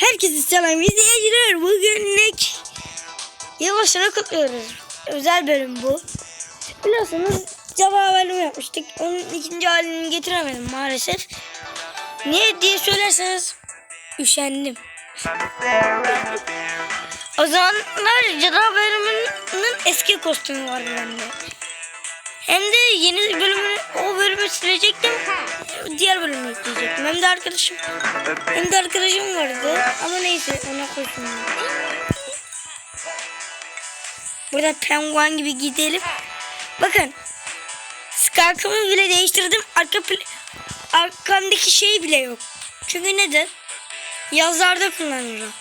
Herkese selam izleyiciler. Bugünlük yılbaşını kutluyoruz. Özel bölüm bu. Biliyorsunuz cevap bölüm yapmıştık. Onun ikinci halini getiremedim maalesef. Niye diye söylerseniz üşendim. O zamanlar Cadı bölümünün eski kostümü vardı bende. Hem de yeni bölümünü, o bölümü silecektim. Diğer bölümü yükleyecektim. Hem de arkadaşım, hem de arkadaşım vardı. Ama neyse ona koştum. Burada penguen gibi gidelim. Bakın. Skarkımı bile değiştirdim. Arka arkamdaki şey bile yok. Çünkü neden? Yazlarda kullanıyorum.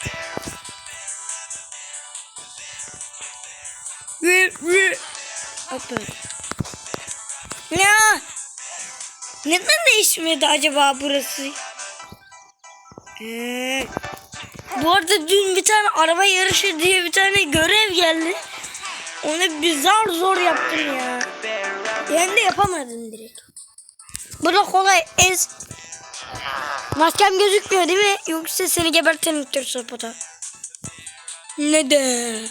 Ve Ya neden değişmedi acaba burası? Ee, bu arada dün bir tane araba yarışı diye bir tane görev geldi. Onu bir zar zor yaptım ya. Yani de yapamadım direkt. Bu da kolay. Ez. Maskem gözükmüyor değil mi? Yoksa seni gebertelim tür sopata. Neden?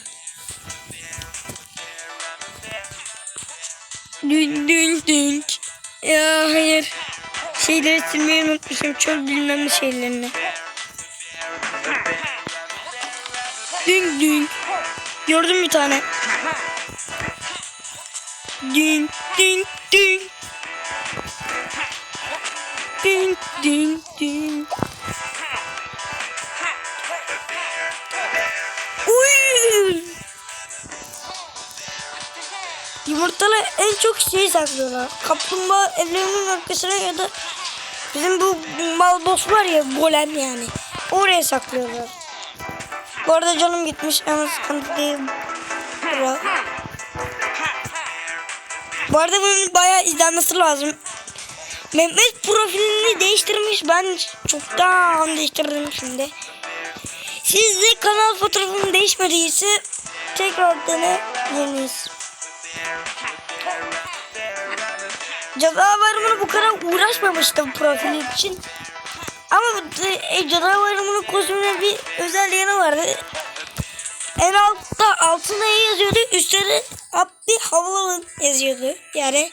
Dün dün dün. Ya hayır. Şeyleri silmeyi unutmuşum. Çok bilmem ne şeylerini. Dün dün. Gördüm bir tane. Dün dün. Çok şey saklıyorlar. Kaplumbağa evlerinin arkasına ya da bizim bu mal boss var ya golem yani. Oraya saklıyorlar. Bu arada canım gitmiş ama sıkıntı değil. Bura. Bu arada bunun bayağı izlenmesi lazım. Mehmet profilini değiştirmiş. Ben çoktan değiştirdim şimdi. Siz de kanal fotoğrafım değişmediyse tekrar deneyelim. Canavarımın bu kadar uğraşmamıştım profili için. Ama e, canavarımın kostümüne bir özel yanı vardı. En altta altına yazıyordu. Üstte Abdi Havalı yazıyordu. Yani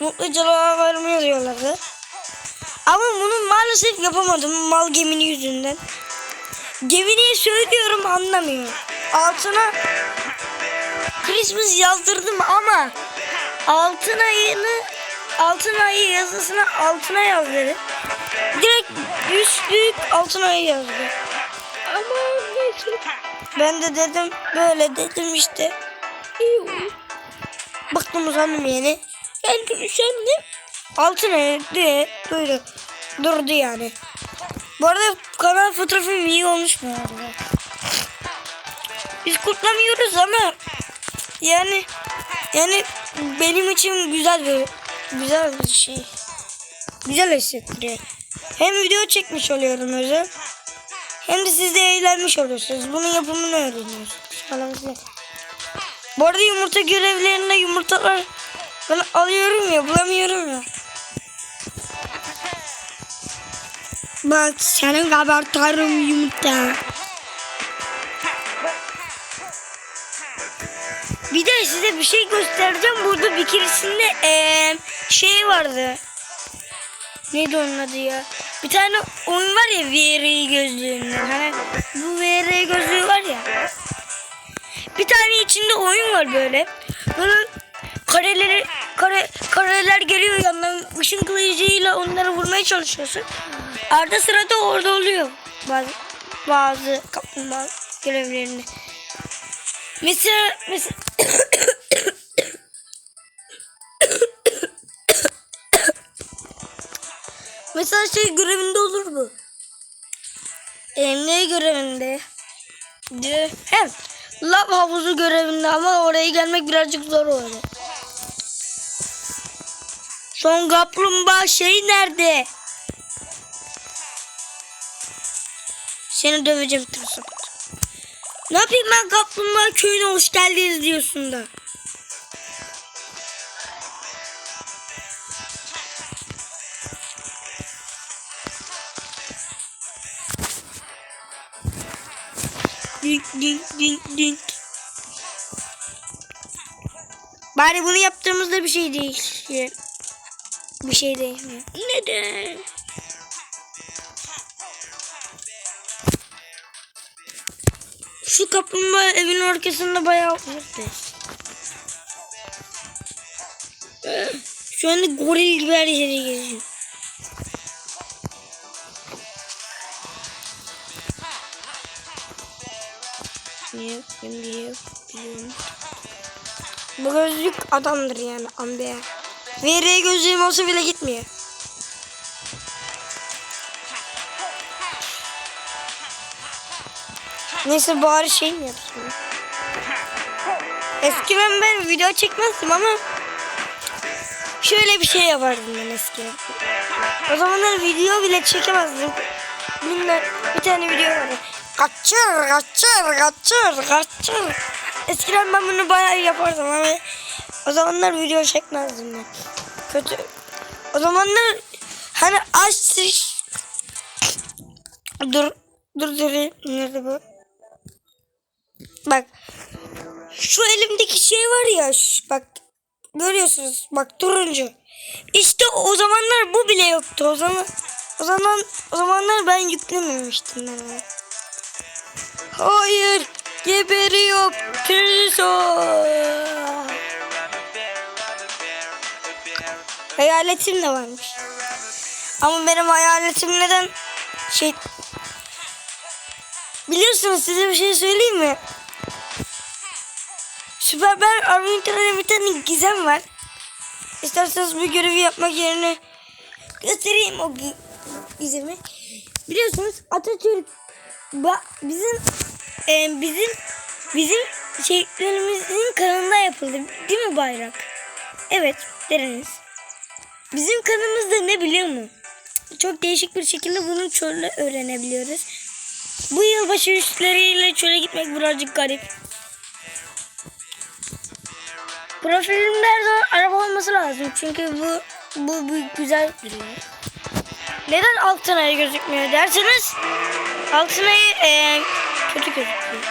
mutlu canavarımı yazıyorlardı. Ama bunu maalesef yapamadım mal gemini yüzünden. Geminiye söylüyorum anlamıyor. Altına Christmas yazdırdım ama altın ayını altın ayı yazısına altına yaz dedi. Direkt büyük altın ayı yazdı. Ama. Ben de dedim böyle dedim işte. Baktım uzandım yeni. Geldim üşendim. Altın ayı diye böyle durdu yani. Bu arada kanal fotoğrafım iyi olmuş mu? Biz kutlamıyoruz ama yani yani benim için güzel bir güzel bir şey. Güzel hissettiriyor. Hem video çekmiş oluyorum özel. Hem de siz de eğlenmiş oluyorsunuz. Bunun yapımını öğreniyorsunuz. Bu arada yumurta görevlerinde yumurtalar ben alıyorum ya bulamıyorum ya. Bak senin kabartarım yumurta. Bir de size bir şey göstereceğim. Burada bir keresinde ee, şey vardı. Neydi onun adı ya? Bir tane oyun var ya VR gözlüğünden. Hani bu VR gözlüğü var ya. Bir tane içinde oyun var böyle. Böyle kareleri kare kareler geliyor yandan ışın kılıcıyla onları vurmaya çalışıyorsun. Arada sırada orada oluyor bazı bazı kaplumbağa görevlerini. Mesela mesela Mesela şey görevinde olur mu? Ee, ne görevinde? De, hem lav havuzu görevinde ama oraya gelmek birazcık zor olur. Son kaplumbağa şey nerede? Seni döveceğim tırsın. Ne yapayım ben kaplumbağa köyüne hoş geldiniz diyorsun da. Dink dink dink. Bari bunu yaptığımızda bir şey değişiyor. Bir şey değişmiyor. Neden? Şu kaplumbağa evin arkasında bayağı uzakta. Şu anda goril gibi her yere geziyor. Biliyorum. Bu gözlük adamdır yani ambe. VR gözlüğüm olsa bile gitmiyor. Neyse bari şey mi yapsın? Eskiden ben video çekmezdim ama şöyle bir şey yapardım ben eskiden. O zamanlar video bile çekemezdim. Bunlar bir tane video vardı. Kaçır, kaçır, kaçır, kaçır. Eskiden ben bunu bayağı yapardım ama o zamanlar video çekmezdim ben. Kötü. O zamanlar hani aç Dur, dur, dur. Nerede bu? Bak. Şu elimdeki şey var ya. şu- bak. Görüyorsunuz. Bak turuncu. İşte o zamanlar bu bile yoktu. O zaman o zaman o zamanlar ben yüklememiştim ben. Hayır. Geberiyor. Kriso. Hayaletim de varmış. Ama benim hayaletim neden şey Biliyorsunuz size bir şey söyleyeyim mi? Süpermen Arminton'da bir tane gizem var. İsterseniz bu görevi yapmak yerine göstereyim o gi- gizemi. Biliyorsunuz Atatürk bizim e, bizim bizim şehitlerimizin kanında yapıldı. Değil mi bayrak? Evet, deriniz. Bizim kanımızda ne biliyor musun? Çok değişik bir şekilde bunu çölde öğrenebiliyoruz. Bu yılbaşı üstleriyle çöle gitmek birazcık garip. Profilimde her zaman araba olması lazım. Çünkü bu bu, bu güzel duruyor. Neden altın ayı gözükmüyor derseniz altın ayı e, kötü gözüküyor.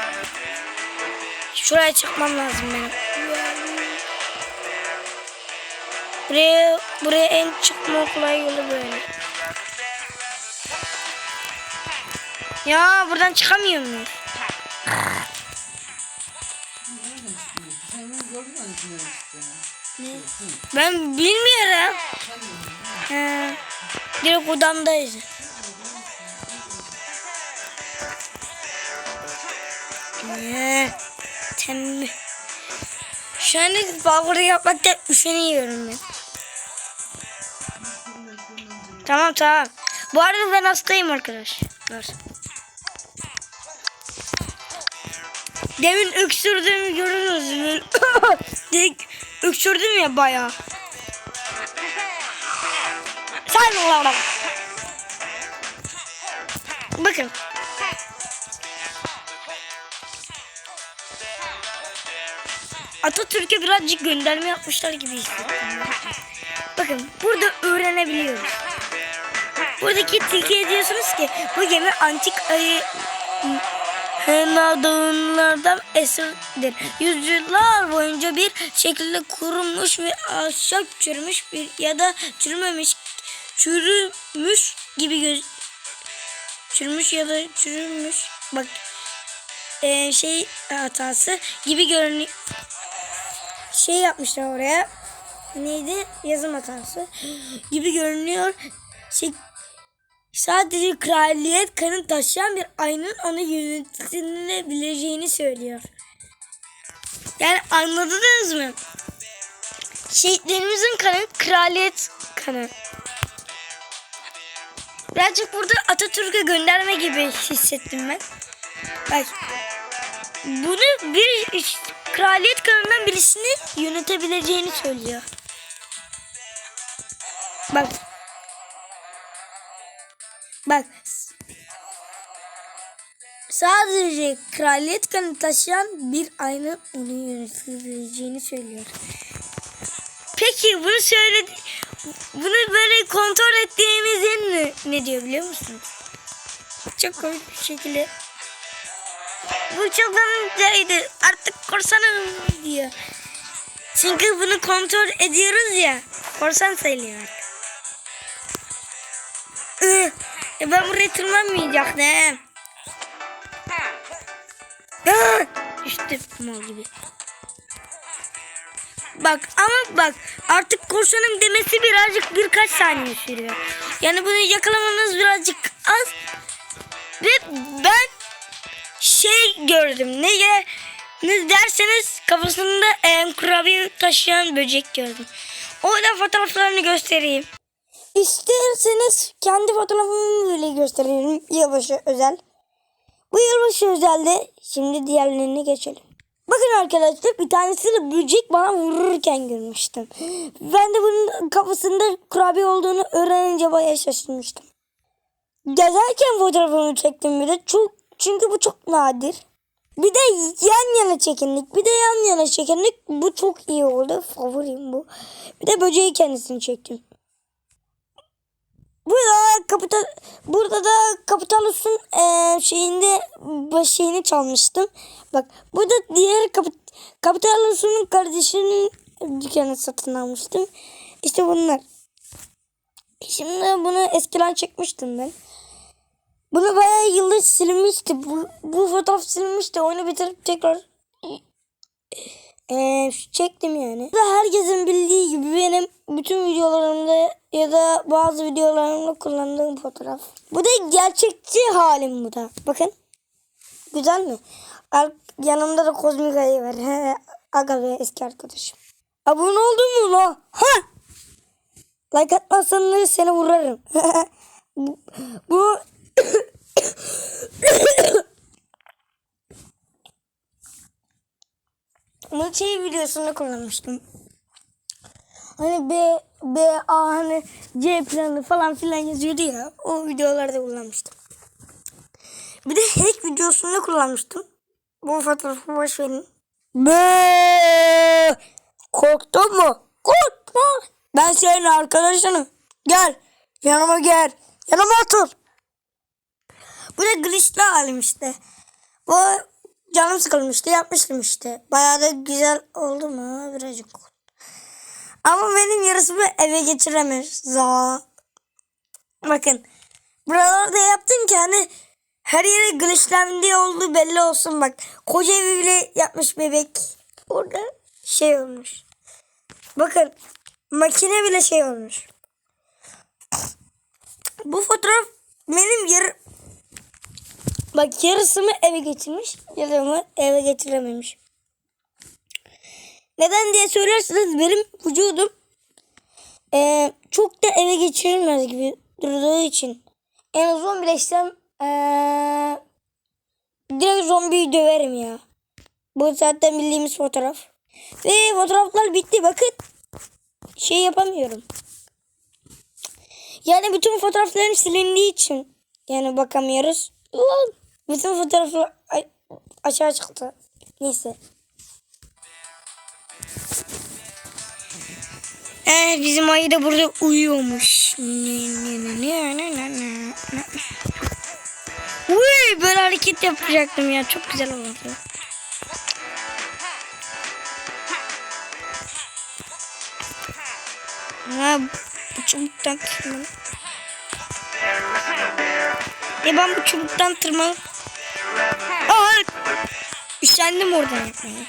Şuraya çıkmam lazım benim. Buraya, buraya en çıkma kolay yolu böyle. Ya buradan çıkamıyor muyuz? Ben bilmiyorum. He. Direkt odamdayız. Tembih. Şu an bağırı yapmakta üşeniyorum ben. Tamam tamam. Bu arada ben hastayım arkadaşlar. Demin öksürdüğümü görüyorsunuz. mü? Direkt öksürdüm ya bayağı. Sen. Bakın. Atatürk'e birazcık gönderme yapmışlar gibi hissettim. Bakın burada öğrenebiliyoruz. Buradaki tilkiye diyorsunuz ki bu gemi antik ayı Hena dağınlardan esirdir. Yüzyıllar boyunca bir şekilde kurumuş ve ahşap çürümüş bir ya da çürümemiş çürümüş gibi göz çürümüş ya da çürümüş bak e, şey hatası gibi görünüyor. Şey yapmışlar oraya. Neydi? Yazım hatası gibi görünüyor. Şey, Sadece kraliyet kanı taşıyan bir ayının onu yönetilebileceğini söylüyor. Yani anladınız mı? Şehitlerimizin kanı kraliyet kanı. Birazcık burada Atatürk'e gönderme gibi hissettim ben. Bak. Bunu bir kraliyet kanından birisini yönetebileceğini söylüyor. Bak. Bak. Sadece kraliyet kanı taşıyan bir aynı onu yönetebileceğini söylüyor. Peki bunu söyledi bunu böyle kontrol ettiğimiz ne, ne diyor biliyor musunuz? Çok komik bir şekilde bu çılgıncaydı. Artık korsanım diyor. Çünkü bunu kontrol ediyoruz ya. Korsan sayılıyor artık. Ih, e ben buraya tırmanmayacaktım. Düştüm mal gibi. Bak ama bak artık korsanım demesi birazcık birkaç saniye sürüyor. Yani bunu yakalamanız birazcık az. Ve ben gördüm. Ne ne derseniz kafasında e, kurabiye taşıyan böcek gördüm. O yüzden fotoğraflarını göstereyim. İsterseniz kendi fotoğrafımı böyle gösterelim. Yılbaşı özel. Bu yılbaşı özelde şimdi diğerlerine geçelim. Bakın arkadaşlar bir tanesiyle böcek bana vururken görmüştüm. Ben de bunun kafasında kurabiye olduğunu öğrenince bayağı şaşırmıştım. Gezerken fotoğrafımı çektim bir de. Çok, çünkü bu çok nadir. Bir de yan yana çekinlik. Bir de yan yana çekinlik. Bu çok iyi oldu. Favorim bu. Bir de böceği kendisini çektim. Burada kapital burada da Kapitalus'un eee şeyinde şeyini çalmıştım. Bak burada diğer kapit Kapitalus'un kardeşinin dükkanı satın almıştım. İşte bunlar. Şimdi bunu eskiden çekmiştim ben. Bunu bayağı yıldır silinmişti. Bu, bu fotoğraf silinmişti. Onu bitirip tekrar eee, çektim yani. Ve herkesin bildiği gibi benim bütün videolarımda ya da bazı videolarımda kullandığım fotoğraf. Bu da gerçekçi halim bu da. Bakın. Güzel mi? Yanımda da kozmik ayı var. Aga ve eski arkadaşım. Abone oldun mu la? Ha! Like atmazsan seni vurarım. bu Bunu şey videosunda kullanmıştım. Hani B, B, A hani C planı falan filan yazıyordu ya. O videolarda kullanmıştım. Bir de hack videosunda kullanmıştım. Bu fotoğrafı boş verin. Be! Korktun mu? Korkma. Ben senin arkadaşınım. Gel. Yanıma gel. Yanıma otur. Bu da glitchli halim işte. Bu canım sıkılmıştı yapmıştım işte. Bayağı da güzel oldu mu birazcık. Ama benim yarısımı eve geçiremez. Za. Bakın. Buralarda yaptım ki hani her yere glitchlendiği olduğu belli olsun bak. Koca evi bile yapmış bebek. Orada şey olmuş. Bakın. Makine bile şey olmuş. Bu fotoğraf benim yarı... Bak yarısını eve getirmiş. Yarısını eve getirememiş. Neden diye söylerseniz benim vücudum eee, çok da eve geçirilmez gibi durduğu için. En zombileşsem eee direkt zombiyi döverim ya. Bu zaten bildiğimiz fotoğraf. Ve fotoğraflar bitti bakın. Şey yapamıyorum. Yani bütün fotoğraflarım silindiği için yani bakamıyoruz. Ulan, Bütün fotoğraflar a- aşağı çıktı. Neyse. Eh, bizim ayı da burada uyuyormuş. Uy, böyle hareket yapacaktım ya. Çok güzel oldu. Ha, bu çubuktan tırmanıp. E ben bu çubuktan tırmanıp. Aa, üşendim oradan yapmaya.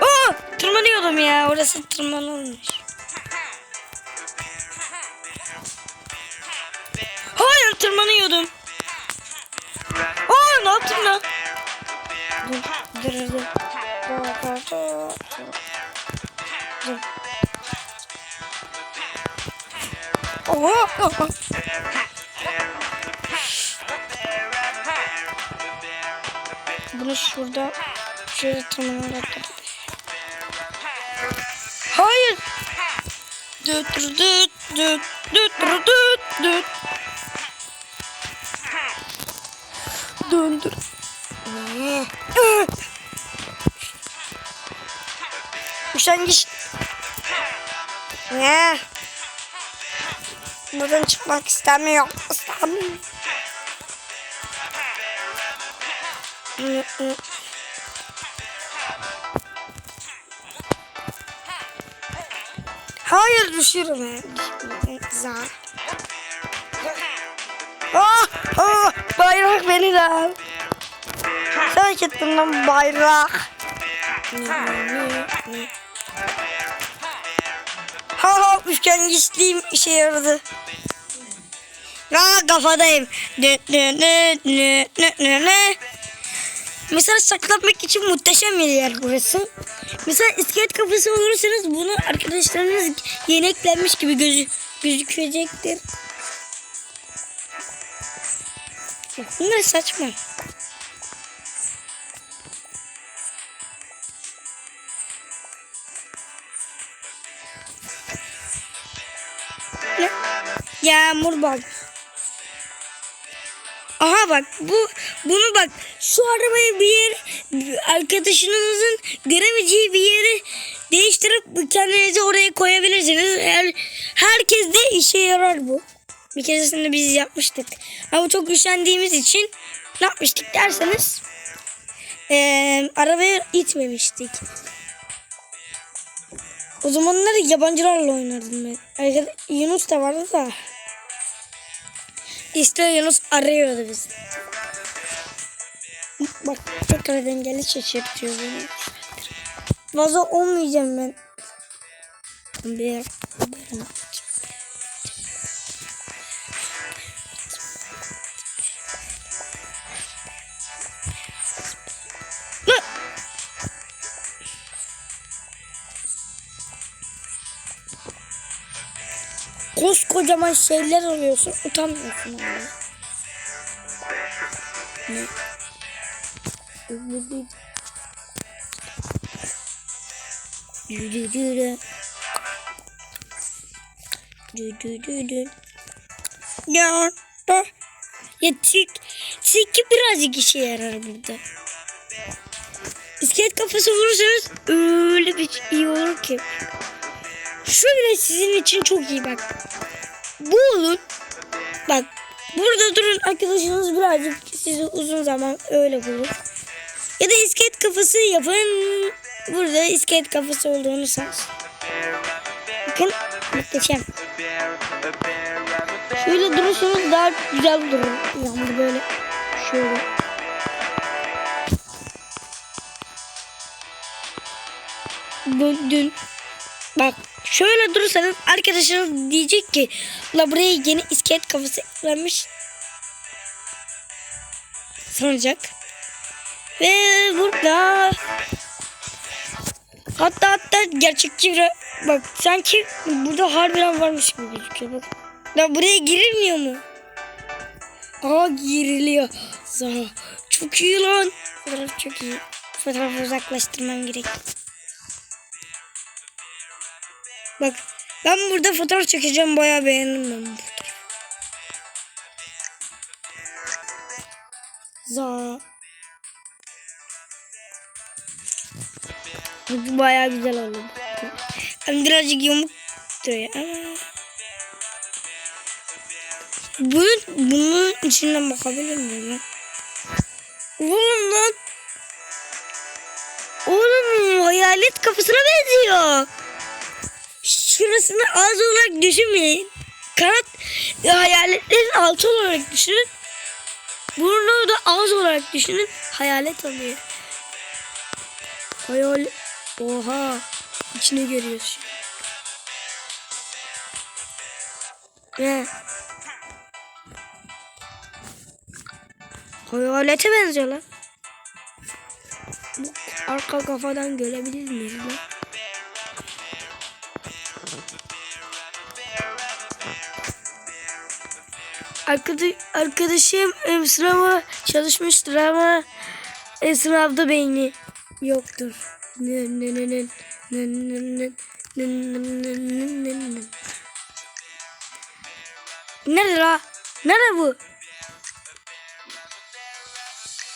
Aa, tırmanıyordum ya. Orası tırmanılmış. Hayır tırmanıyordum. Aa ne yaptım lan? Dur dur dur. Dur. Oha, oha. Bunu şurada şöyle tırmanarak Hayır. Düt düt düt düt düt düt düt. Döndür. Üşengeç. Ne? Buradan çıkmak istemiyorum. İstemiyorum. Hayır düşürme. Za. Ah, ah, bayrak beni al. Sen gittin lan bayrak. Ha ha üçgen güçlüyüm işe yaradı. Aa kafadayım. Ne ne ne ne ne ne ne. Mesela saklanmak için muhteşem bir yer burası. Mesela iskelet kafası olursanız bunu arkadaşlarınız yeni eklenmiş gibi gözü, gözükecektir. Bunlar saçma. Ne? Yağmur bak. Aha bak bu bunu bak şu arabayı bir yer arkadaşınızın göremeyeceği bir yere değiştirip kendinizi oraya koyabilirsiniz. Her, herkes de işe yarar bu. Bir keresinde biz yapmıştık. Ama çok üşendiğimiz için ne yapmıştık derseniz eee arabaya itmemiştik. O zamanlar yabancılarla oynardım ben. Arkada Yunus da vardı da. İşte Yunus arıyordu bizi. Bak tekrar dengeli şaşırtıyor beni. Vazo olmayacağım ben. Bir haberim. Koskocaman şeyler alıyorsun utanmıyorsun ama. Ne? Ya da. Ya tik, tik birazcık işe yarar burada. İskelet kafası vurursanız öyle bir iyi olur ki. Şu bile sizin için çok iyi bak. Bu olun. Bak burada durun arkadaşınız birazcık sizi uzun zaman öyle bulur. Ya da iskelet kafası yapın. Burada iskelet kafası olduğunu sansın. Bakın muhteşem. Şöyle durursanız daha güzel durur. Yağmur böyle şöyle. Dön. Bak şöyle durursanız arkadaşınız diyecek ki la buraya yeni iskelet kafası eklenmiş sanacak. Ve burada hatta hatta gerçekçi bir bak sanki burada harbiden varmış gibi gözüküyor bak. La buraya girilmiyor mu? Aa giriliyor. Za çok iyi lan. Fotoğraf çok iyi. Fotoğrafı uzaklaştırmam gerek. Bak ben burada fotoğraf çekeceğim bayağı beğendim ben bu fotoğrafı. Za. Bu bayağı güzel oldu. Hem birazcık duruyor ama. Bunun, bunun içinden bakabilir miyim ben? Oğlum lan. Oğlum hayalet kafasına benziyor. Şurasını ağız olarak düşünmeyin. Kanat hayaletlerin altı olarak düşünün. Burnu da ağız olarak düşünün. Hayalet oluyor. Hayal. Oha. İçini görüyorsun. Ne? Hayalete benziyor lan. Bu arka kafadan görebilir miyiz lan? arkadaşım sınava çalışmıştır ama sınavda beyni yoktur. Nerede la? Nerede bu?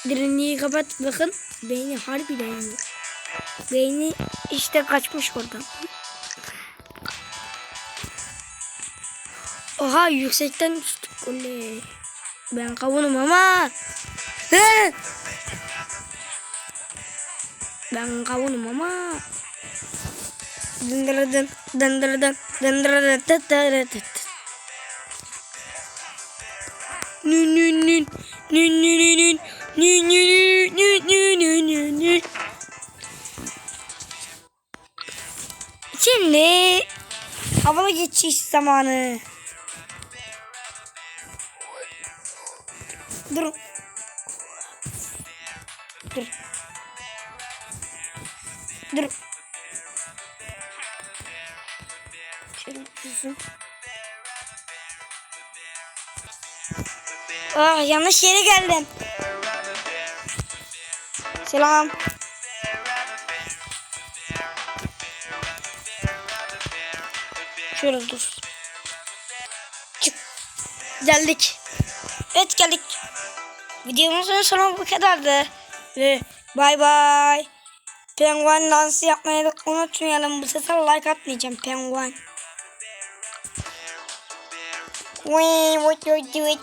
Derinliği kapat bakın. Beyni harbiden. Beyni işte kaçmış oradan. Oha yüksekten düştük. Oley. Ben kavunum ama. He! Ben kavunum ama. Dındırıdın, dındırıdın, dındırıdın, dıttırıdın. Nün nün nün, nün nün nün nün, nün nün nün nün nün nün. Şimdi havalı geçiş zamanı. Dur. Dur. Dur. Şöyle dursun. Ah yanlış yere geldim. Selam. Şöyle dur. Çık. Geldik. Evet geldik. Videomuzun sonu bu kadardı. Ve bay bay. Penguen dansı yapmayı unutmayalım. Bu sefer like atmayacağım penguen. Wee, what you do it?